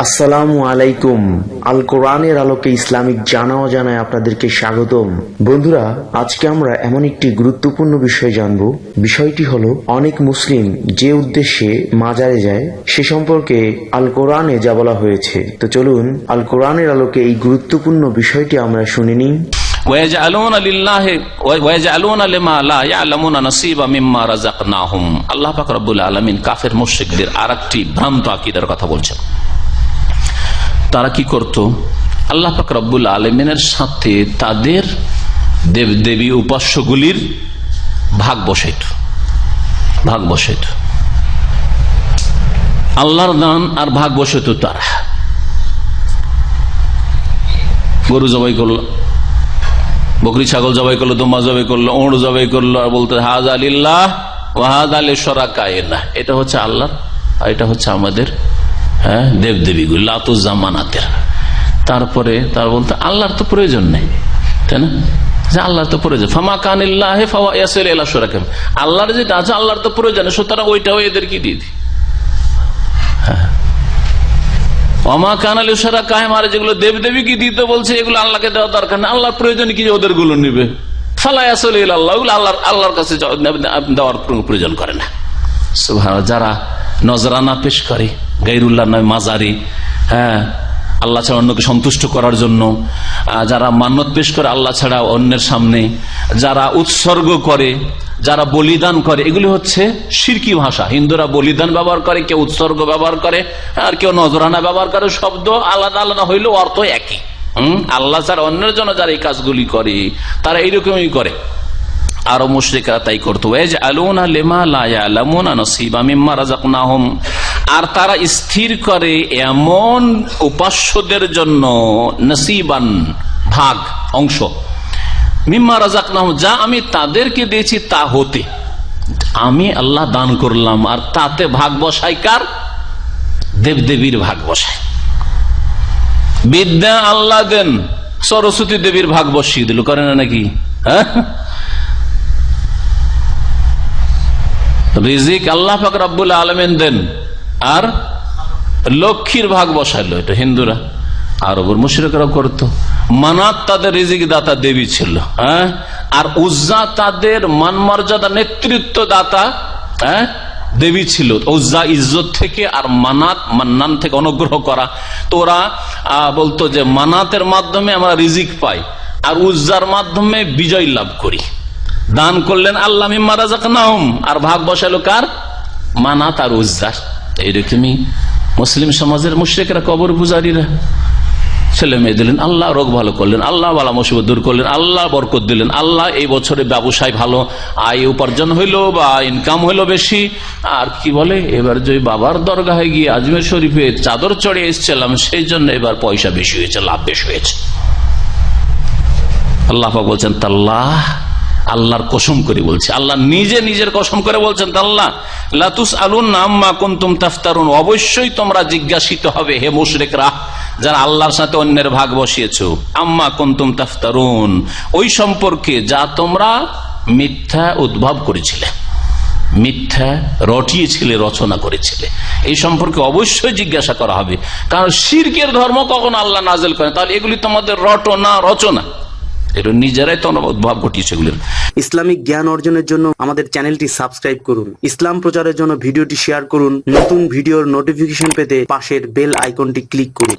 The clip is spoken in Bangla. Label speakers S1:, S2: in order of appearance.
S1: আসসালামু আলাইকুম। আল কোরআনের আলোকে ইসলামিক জানা জানায় আপনাদেরকে স্বাগতম। বন্ধুরা, আজকে আমরা এমন একটি গুরুত্বপূর্ণ বিষয় জানব। বিষয়টি হলো, অনেক মুসলিম যে উদ্দেশ্যে মাজারে যায়, সে সম্পর্কে আল কোরআনে যা বলা হয়েছে। তো চলুন, আল কোরআনের আলোকে এই গুরুত্বপূর্ণ বিষয়টি আমরা শুনে নিই।
S2: আল্লাহ পাক রব্বুল আলমিন কাফের মুশিকদের আর একটি ভ্রান্ত আকিদার কথা বলছেন। তারা কি করত? আল্লাহ পাক রব্বুল আলমিনের সাথে তাদের দেব, দেবী উপাস্যগুলির ভাগ বসাইত। ভাগ বসাইত। আল্লাহর দান আর ভাগ বসাইত তারা। গরু জবাই করল, বকরি ছাগল জবাই করল, দোমা জবাই করল ওড় জবাই করল আর বলতে হাজ আলিল্লাহ ওয়াহাদ আলী সরা কায়না এটা হচ্ছে আল্লাহ আর এটা হচ্ছে আমাদের হ্যাঁ? দেবদেবীগুলি লাতুজামানাতের তারপরে তার বলতে, আল্লাহর তো প্রয়োজন নেই। তাই না? আল্লাহর তো প্রয়োজন। ফামা কান আল্লাহর যেটা আছে, আল্লাহর তো প্রয়োজন সুতরাং ওইটাও এদেরকে দিয়ে দিই। কাহেম আর যেগুলো বলছে, এগুলো আল্লাহকে দেওয়া দরকার আল্লাহর প্রয়োজন কি যে ওদেরগুলো নিবে আল্লাহ আল্লাহর আল্লাহর কাছে দেওয়ার প্রয়োজন করে না। যারা নজরানা পেশ করে গাইরুল্লাহ নয়, মাজারি। হ্যাঁ আল্লাহ ছাড়া অন্যকে সন্তুষ্ট করার জন্য। যারা মান্যত পেশ করে, আল্লাহ ছাড়া অন্যের সামনে। যারা উৎসর্গ করে, যারা বলিদান করে, এগুলি হচ্ছে সিরকি ভাষা। হিন্দুরা বলিদান ব্যবহার করে, কেউ উৎসর্গ ব্যবহার করে, আর কেউ নজরানা ব্যবহার করে, শব্দ আলাদা আলাদা হইলেও অর্থ একই। হম? আল্লাহ ছাড়া অন্যের জন্য যারা এই কাজগুলি করে, তারা এইরকমই করে। আরও মুশ্রিকরা তাই করতো। আলুনা লেমা লায়ালামুনা নসিবা মিম্মা রাযাকনাহুম। আর তারা স্থির করে এমন উপাস্যদের জন্য নসিবান ভাগ, অংশ। মিম্মা রাজাক নাম যা আমি তাদেরকে দিয়েছি তা হতে। আমি আল্লাহ দান করলাম, আর তাতে ভাগ বসাই কার? দেবদেবীর ভাগ বসায়। বিদ্যা আল্লাহ দেন, সরস্বতী দেবীর ভাগ বসিয়ে দিল, করে না নাকি? হ্যাঁ? রিজিক আল্লাহ পাক রাব্বুল আলমেন দেন। আর লক্ষ্মীর ভাগ বসাইলো, এটা হিন্দুরা। আরবের মুশ্রিকরা করতো। মানাত তাদের রিজিক দাতা দেবী ছিল হ্যাঁ? আর উজ্জা তাদের মান মর্যাদা নেতৃত্ব দাতা হ্যাঁ? দেবী ছিল। উজ্জা ইজ্জত থেকে আর মানাত মান্নান থেকে অনুগ্রহ করা। তোরা বলতো যে মানাতের মাধ্যমে আমরা রিজিক পাই, আর উজ্জার মাধ্যমে বিজয় লাভ করি। দান করলেন, আল্লাহ নাহম আর ভাগ বসালো কার? মানাত আর উজ্জার এইরকমই মুসলিম সমাজের মুশ্রিকরা কবর পূজারীরা। ছেলে মেয়ে দিলেন, আল্লাহ রোগ ভালো করলেন, আল্লাহ বালা মুসিবত দূর করলেন, আল্লাহ বরকত দিলেন, আল্লাহ এই বছরে ব্যবসায় ভালো, আয় উপার্জন হইল বা ইনকাম হইল বেশি। আর কি বলে, এবার যে বাবার দরগাহে গিয়ে আজমের শরীফে চাদর চড়ে এসছিলাম, সেই জন্য এবার পয়সা বেশি হয়েছে, লাভ বেশি হয়েছে। আল্লাহ বলছেন, তাল্লাহ আল্লাহর কসম করে বলছে। আল্লাহ নিজে নিজের কসম করে বলছেন, আল্লাহ লাতুস আলুন আম্মা কুন্তুম তাফতারুন। অবশ্যই তোমরা জিজ্ঞাসিত হবে, হে মুশরিকরা, যারা আল্লাহর সাথে অন্যের ভাগ বসিয়েছ, আম্মা কুন্তুম তাফতারুন? ওই সম্পর্কে যা তোমরা মিথ্যা উদ্ভব করেছিলে, মিথ্যা রটিয়েছিলে, রচনা করেছিলে, এই সম্পর্কে অবশ্যই জিজ্ঞাসা করা হবে। কারণ শিরকের ধর্ম কখন আল্লাহ নাজেল করেন তাহলে এগুলি তোমাদের রটনা, রচনা। এটা নিজেরাই তো উদ্ভব ঘটিয়েছে এগুলির।
S1: ইসলামিক জ্ঞান অর্জনের জন্য আমাদের চ্যানেলটি সাবস্ক্রাইব করুন। ইসলাম প্রচারের জন্য ভিডিওটি শেয়ার করুন। নতুন ভিডিওর নোটিফিকেশন পেতে পাশের বেল আইকনটি ক্লিক করুন।